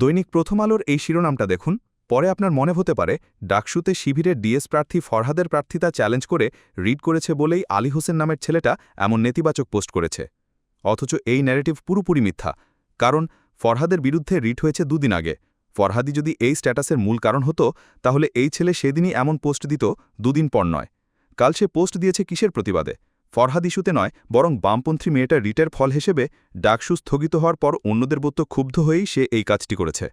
দৈনিক প্রথম আলোর এই শিরোনামটা দেখুন। পরে আপনার মনে হতে পারে, ডাকসুতে শিবিরের ডিএস প্রার্থী ফরহাদের প্রার্থিতা চ্যালেঞ্জ করে রিড করেছে বলেই আলী হোসেন নামের ছেলেটা এমন নেতিবাচক পোস্ট করেছে। অথচ এই ন্যারেটিভ পুরোপুরি মিথ্যা। কারণ, ফরহাদের বিরুদ্ধে রিট হয়েছে দুদিন আগে। ফরহাদি যদি এই স্ট্যাটাসের মূল কারণ হতো, তাহলে এই ছেলে সেদিনই এমন পোস্ট দিত দুদিন পর নয়। কাল সে পোস্ট দিয়েছে কিসের প্রতিবাদে? ফরহাদ ইস্যুতে নয়, বরং বামপন্থী মেয়েটা রিটের ফল হিসেবে ডাকসু স্থগিত হওয়ার পর অন্যদের বত্ত ক্ষুব্ধ হয়েই সে এই কাজটি করেছে।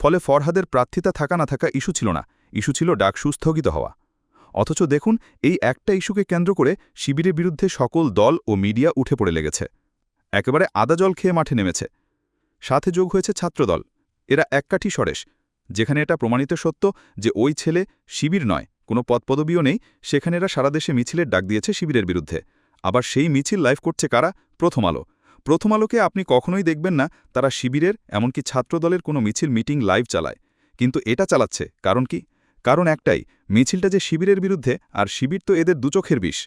ফলে ফরহাদের প্রার্থিতা থাকা না থাকা ইস্যু ছিল না, ইস্যু ছিল ডাকসু স্থগিত হওয়া। অথচ দেখুন, এই একটা ইস্যুকে কেন্দ্র করে শিবিরের বিরুদ্ধে সকল দল ও মিডিয়া উঠে পড়ে লেগেছে। একেবারে আদা জল খেয়ে মাঠে নেমেছে। সাথে যোগ হয়েছে ছাত্রদল। এরা এককাঠি সরেশ যেখানে এটা প্রমাণিত সত্য যে ওই ছেলে শিবির নয়, কোনো পদপদবীও নেই, সেখানে এরা সারা দেশে মিছিলের ডাক দিয়েছে শিবিরের বিরুদ্ধে। আবার সেই মিছিল লাইভ করছে কারা? প্রথম আলো। প্রথম আলোকে আপনি কখনোই দেখবেন না তারা শিবিরের, এমনকি ছাত্রদলের কোনো মিছিল মিটিং লাইভ চালায়। কিন্তু এটা চালাচ্ছে, কারণ কি? কারণ একটাই, মিছিলটা যে শিবিরের বিরুদ্ধে, আর শিবির তো এদের দুচোখের বিষ।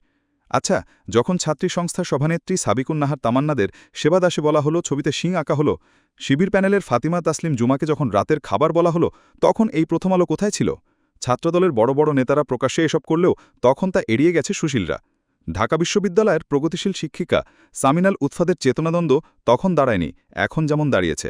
আচ্ছা যখন ছাত্রী সংস্থার সভানেত্রী সাবিকুন নাহার তামান্নাদের সেবাদাসে বলা হলো, ছবিতে শিং আঁকা হলো, শিবির প্যানেলের ফাতিমা তাসলিম জুমাকে যখন রাতের খাবার বলা হলো, তখন এই প্রথম আলো কোথায় ছিল? ছাত্রদলের বড় বড় নেতারা প্রকাশ্যে এসব করলেও তখন তা এড়িয়ে গেছে সুশীলরা। ঢাকা বিশ্ববিদ্যালয়ের প্রগতিশীল শিক্ষিকা সামিনাল উৎফাদের চেতনাদ্বন্দ্ব তখন দাঁড়ায়নি, এখন যেমন দাঁড়িয়েছে।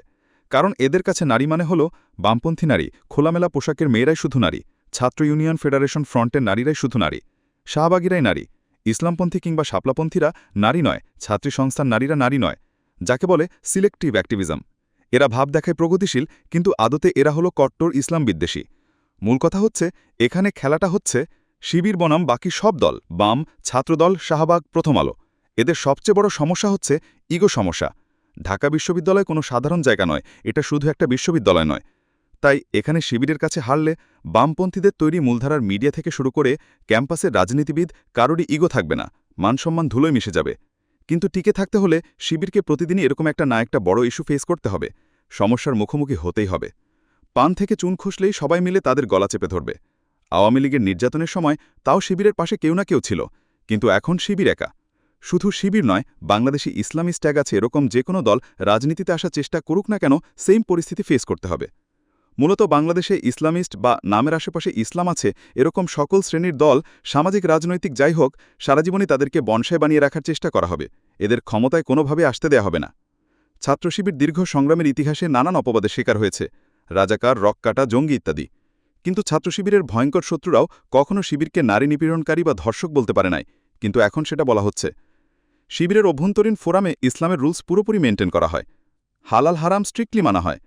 কারণ এদের কাছে নারী মানে হল বামপন্থী নারী, খোলামেলা পোশাকের মেয়েরাই শুধু নারী, ছাত্র ইউনিয়ন ফেডারেশন ফ্রন্টের নারীরাই শুধু নারী, শাহবাগিরাই নারী, ইসলামপন্থী কিংবা শাপলাপন্থীরা নারী নয়, ছাত্রী সংস্থার নারীরা নারী নয়, যাকে বলে সিলেক্টিভ অ্যাক্টিভিজম। এরা ভাব দেখায় প্রগতিশীল, কিন্তু আদতে এরা হলো কট্টর ইসলাম বিদ্বেষী। মূল কথা হচ্ছে, এখানে খেলাটা হচ্ছে শিবির বনাম বাকি সব দল, বাম, ছাত্রদল, শাহবাগ, প্রথম আলো। এদের সবচেয়ে বড় সমস্যা হচ্ছে ইগো সমস্যা। ঢাকা বিশ্ববিদ্যালয় কোনো সাধারণ জায়গা নয়, এটা শুধু একটা বিশ্ববিদ্যালয় নয়। তাই এখানে শিবিরের কাছে হারলে বামপন্থীদের তৈরি মূলধারার মিডিয়া থেকে শুরু করে ক্যাম্পাসের রাজনীতিবিদ কারোরই ইগো থাকবে না, মানসম্মান ধুলোয় মিশে যাবে। কিন্তু টিকে থাকতে হলে শিবিরকে প্রতিদিনই এরকম একটা না একটা বড় ইস্যু ফেস করতে হবে। সমস্যার মুখোমুখি হতেই হবে। পান থেকে চুন খসলেই সবাই মিলে তাদের গলা চেপে ধরবে। আওয়ামী লীগের নির্যাতনের সময় তাও শিবিরের পাশে কেউ না কেউ ছিল, কিন্তু এখন শিবির একা। শুধু শিবির নয়, বাংলাদেশি ইসলামিস্ট ট্যাগ আছে এরকম যে কোনো দল রাজনীতিতে আসার চেষ্টা করুক না কেন, সেম পরিস্থিতি ফেস করতে হবে। মূলত বাংলাদেশে ইসলামিস্ট বা নামের আশেপাশে ইসলাম আছে এরকম সকল শ্রেণির দল, সামাজিক, রাজনৈতিক যাই হোক সারাজীবনই তাদেরকে বনসায় বানিয়ে রাখার চেষ্টা করা হবে। এদের ক্ষমতায় কোনোভাবে আসতে দেয়া হবে না। ছাত্রশিবির দীর্ঘ সংগ্রামের ইতিহাসে নানান অপবাদের শিকার হয়েছে। রাজাকার, রককাটা, জঙ্গি ইত্যাদি। কিন্তু ছাত্র শিবিরের ভয়ঙ্কর শত্রুরাও কখনও শিবিরকে নারী নিপীড়নকারী বা ধর্ষক বলতে পারে নাই, কিন্তু এখন সেটা বলা হচ্ছে। শিবিরের অভ্যন্তরীণ ফোরামে ইসলামের রুলস পুরোপুরি মেনটেন করা হয়। হালাল হারাম স্ট্রিক্টলি মানা হয়।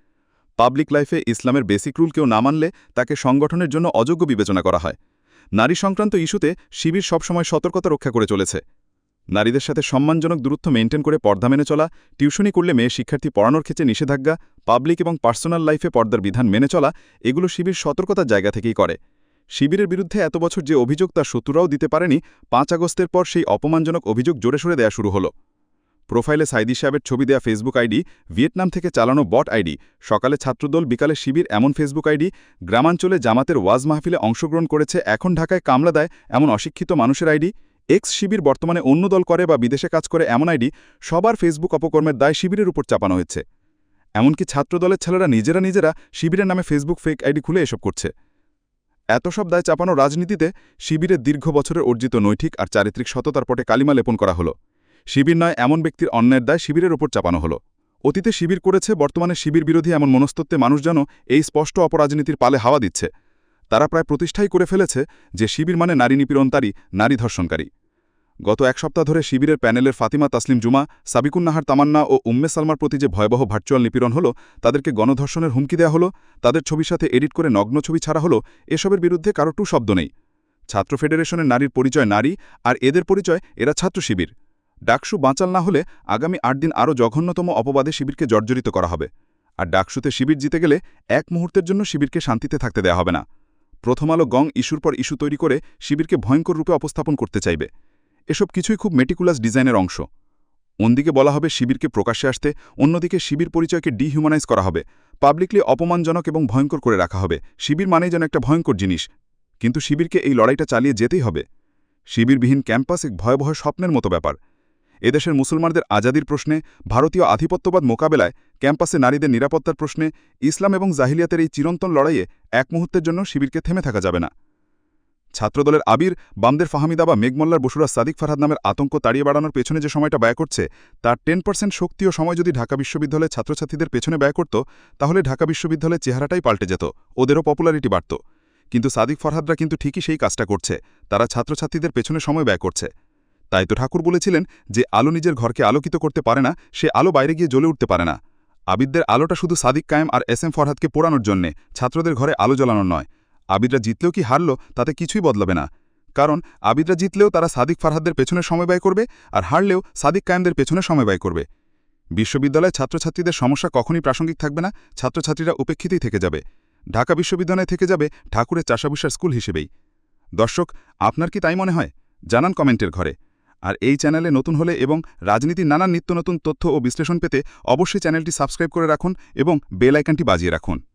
পাবলিক লাইফে ইসলামের বেসিক রুল কেউ না মানলে তাকে সংগঠনের জন্য অযোগ্য বিবেচনা করা হয়। নারী সংক্রান্ত ইস্যুতে শিবির সবসময় সতর্কতা রক্ষা করে চলেছে। নারীদের সাথে সম্মানজনক দূরত্ব মেনটেন করে পর্দা মেনে চলা টিউশনি করলে মেয়ে শিক্ষার্থী পড়ানোর ক্ষেত্রে নিষেধাজ্ঞা, পাবলিক এবং পার্সোনাল লাইফে পর্দার বিধান মেনে চলা, এগুলো শিবির সতর্কতার জায়গা থেকেই করে। শিবিরের বিরুদ্ধে এত বছর যে অভিযোগ তার শত্রুরাও দিতে পারেনি, পাঁচ আগস্টের পর সেই অপমানজনক অভিযোগ জোরে সরে দেয়া শুরু হলো। প্রোফাইলে সাইদি সাহেবের ছবি দেয়া ফেসবুক আইডি, ভিয়েতনাম থেকে চালানো বট আইডি, সকালে ছাত্রদল, বিকালে শিবির এমন ফেসবুক আইডি, গ্রামাঞ্চলে জামাতের ওয়াজ মাহফিলে অংশগ্রহণ করেছে, এখন ঢাকায় কামলা দেয় এমন অশিক্ষিত মানুষের আইডি। এক্স শিবির বর্তমানে অন্য দল করে বা বিদেশে কাজ করে এমন আইডি সবার ফেসবুক অপকর্মের দায় শিবিরের উপর চাপানো হয়েছে। এমনকি ছাত্রদলের ছেলেরা নিজেরা নিজেরা শিবিরের নামে ফেসবুক ফেক আইডি খুলে এসব করছে। এত সব দায় চাপানো রাজনীতিতে শিবিরের দীর্ঘ বছরের অর্জিত নৈঠিক আর চারিত্রিক সততার পটে কালিমা লেপন করা হলো। শিবির নয়, এমন ব্যক্তির অন্যায়ের দায় শিবিরের ওপর চাপানো হলো। অতীতে শিবির করেছে, বর্তমানে শিবির বিরোধী এমন মনস্তত্ত্বে মানুষ যেন এই স্পষ্ট অপরাজনীতির পালে হাওয়া দিচ্ছে। তারা প্রায় প্রতিষ্ঠাই করে ফেলেছে যে শিবির মানে নারী নিপীড়নতারী নারী ধর্ষণকারী। গত এক সপ্তাহ ধরে শিবিরের প্যানেলের ফাতিমা, তাসলিম জুমা, সাবিকুন্নাহার তামান্না ও উম্মে সালমার প্রতি যে ভয়াবহ ভার্চুয়াল নিপীড়ন হলো, তাদেরকে গণধর্ষণের হুমকি দেওয়া হলো, তাদের ছবির সাথে এডিট করে নগ্ন ছবি ছাড়া হলো, এসবের বিরুদ্ধে কারও টু শব্দ নেই। ছাত্র ফেডারেশনের নারীর পরিচয় নারী, আর এদের পরিচয় এরা ছাত্র শিবির। ডাকসু বাঁচাল না হলে আগামী আট দিন আরও জঘন্যতম অপবাদে শিবিরকে জর্জরিত করা হবে। আর ডাকসুতে শিবির জিতে গেলে এক মুহূর্তের জন্য শিবিরকে শান্তিতে থাকতে দেয়া হবে না। প্রথম আলো গং ইস্যুর পর ইস্যু তৈরি করে শিবিরকে ভয়ঙ্কর রূপে উপস্থাপন করতে চাইবে। এসব কিছুই খুব মেটিকুলাস ডিজাইনের অংশ। অন্দিকে বলা হবে, শিবিরকে প্রকাশ্যে আসতে অন্যদিকে শিবির পরিচয়কে ডিহিউম্যানাইজ করা হবে। পাবলিকলি অপমানজনক এবং ভয়ঙ্কর করে রাখা হবে। শিবির মানেই যেন একটা ভয়ঙ্কর জিনিস। কিন্তু শিবিরকে এই লড়াইটা চালিয়ে যেতেই হবে। শিবিরবিহীন ক্যাম্পাস এক ভয়াবহ স্বপ্নের মতো ব্যাপার। এদেশের মুসলমানদের আজাদির প্রশ্নে, ভারতীয় আধিপত্যবাদ মোকাবেলায়, ক্যাম্পাসে নারীদের নিরাপত্তার প্রশ্নে, ইসলাম এবং জাহিলিয়াতের এই চিরন্তন লড়াইয়ে এক মুহূর্তের জন্য শিবিরকে থেমে থাকা যাবে না। ছাত্রদলের আবির, বামদের ফাহামিদা বা মেঘমল্লার বসুরা সাদিক ফারহাদ নামের আতঙ্ক তাড়িয়ে বাড়ানোর পেছনে যে সময়টা ব্যয় করছে, তার টেন পার্সেন্ট শক্তি ও সময় যদি ঢাকা বিশ্ববিদ্যালয়ের ছাত্রছাত্রীদের পেছনে ব্যয় করত, তাহলে ঢাকা বিশ্ববিদ্যালয়ের চেহারাটাই পাল্টে যেত, ওদেরও পপুলারিটি বাড়ত। কিন্তু সাদিক ফরহাদরা কিন্তু ঠিকই সেই কাজটা করছে, তারা ছাত্রছাত্রীদের পেছনে সময় ব্যয় করছে। তাই তো ঠাকুর বলেছিলেন যে, আলো নিজের ঘরকে আলোকিত করতে পারে না, সে আলো বাইরে গিয়ে জ্বলে উঠতে পারে না। আবিদদের আলোটা শুধু সাদিক কায়েম আর এস এম ফরহাদকে পোড়ানোর জন্যে, ছাত্রদের ঘরে আলো জ্বালানোর নয়। আবিদরা জিতলেও কি হারল, তাতে কিছুই বদলাবে না। কারণ, আবিদরা জিতলেও তারা সাদিক ফারহাদদের পেছনে সময় ব্যয় করবে, আর হারলেও সাদিক কায়েমদের পেছনে সময় ব্যয় করবে। বিশ্ববিদ্যালয়ে ছাত্রছাত্রীদের সমস্যা কখনই প্রাসঙ্গিক থাকবে না, ছাত্রছাত্রীরা উপেক্ষিতই থেকে যাবে। ঢাকা বিশ্ববিদ্যালয় থেকে যাবে ঠাকুরের চাষাবুসার স্কুল হিসেবেই। দর্শক, আপনার কি তাই মনে হয়? জানান কমেন্টের ঘরে। আর এই চ্যানেলে নতুন হলে এবং রাজনীতির নানান নিত্য নতুন তথ্য ও বিশ্লেষণ পেতে অবশ্যই চ্যানেলটি সাবস্ক্রাইব করে রাখুন এবং বেল আইকনটি বাজিয়ে রাখুন।